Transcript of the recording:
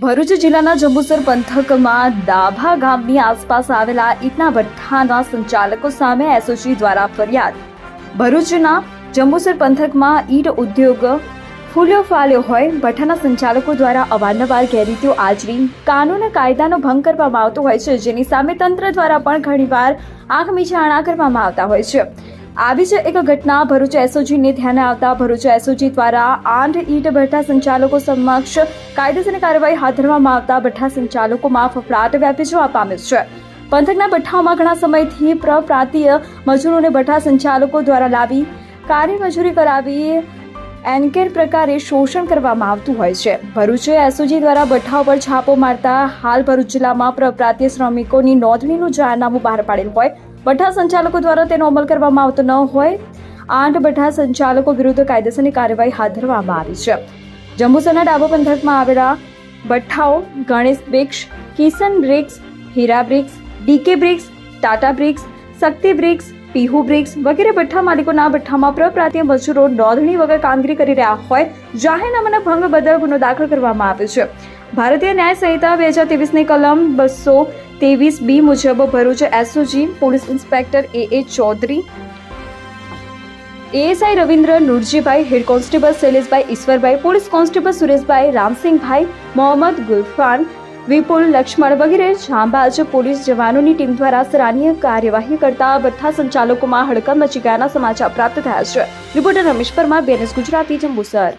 ભરૂચ જિલ્લાના જંબુસર પંથકમાં દાભા ગામની આસપાસ આવેલા ઈટના ભઠ્ઠાના સંચાલકો સામે એસઓજી દ્વારા ફરિયાદ. ભરૂચના જંબુસર પંથકમાં ઈટ ઉદ્યોગ ફૂલ્યો ફાલ્યો હોય, ભઠ્ઠાના સંચાલકો દ્વારા અવારનવાર ગેરરીતિઓ આચરી, કાનૂન કાયદાનો ભંગ કરવામાં આવતો હોય છે, જેની સામે તંત્ર દ્વારા પણ ઘણીવાર આંખ મીચાણા કરવામાં આવતા હોય છે. આવી જ એક ઘટના ભરૂચ એસઓજીને ધ્યાને આવતા ભરૂચ એસઓજી દ્વારા આઠ ઈટ ભઠ્ઠા સંચાલકો સમક્ષ કાયદેસરની કાર્યવાહી હાથ ધરવામાં આવતા ભઠ્ઠા સંચાલકોમાં ફફડાટ વ્યાપી જોવા પામ્યો છે. પંથકના ભઠ્ઠાઓમાં ઘણા સમયથી પ્રપ્રાંતીય મજૂરોને ભઠ્ઠા સંચાલકો દ્વારા લાવી કાર્ય મજૂરી કરાવી એનકેર પ્રકારે શોષણ કરવામાં આવતું હોય છે. ભરૂચ એસઓજી દ્વારા ભઠ્ઠા પર છાપો મારતા હાલ ભરૂચ જિલ્લામાં પ્રપ્રાંતીય શ્રમિકોની નોંધણીનું જાહેરનામું બહાર પાડેલ હોય ભઠ્ઠા સંચાલકો દ્વારા તેનો અમલ કરવામાં આવતો ન હોય, આઠ ભઠ્ઠા સંચાલકો વિરુદ્ધ કાયદેસરની કાર્યવાહી હાથ ધરવામાં આવી છે. જંબુસરના ડાબો પંથકમાં આવેલા ભઠ્ઠાઓ, Ganesh bricks, Kishan bricks, Heera bricks, DK bricks, Tata bricks, Shakti bricks, Pihu bricks વગેરે ભઠ્ઠા માલિકોના ભઠ્ઠામાં પ્રપ્રાંતીય મજૂરો નોંધણી વગર કામગીરી કરી રહ્યા હોય, જાહેરનામાના ભંગ બદલ ગુનો દાખલ કરવામાં આવ્યો છે. ભારતીય ન્યાય સંહિતા બે હજાર ત્રેવીસની કલમ બસો ત્રેવીસ બી મુજબ Bharuch SOG police inspector A A Chaudhary. ASI Ravindra Nurjibhai, head constable Shaileshbhai Ishwarbhai, police constable Sureshbhai Ramsinhbhai, Mohammad Gulfan, Vipul Laxman વગેરે જાંબાજ પોલીસ જવાનોની ટીમ દ્વારા સરાહનીય કાર્યવાહી કરતા બધા સંચાલકોમાં હડકંપ મચી ગયાના સમાચાર પ્રાપ્ત થયા છે. રિપોર્ટર રમેશ પરમાર બેનસ ગુજરાતી, જંબુસર.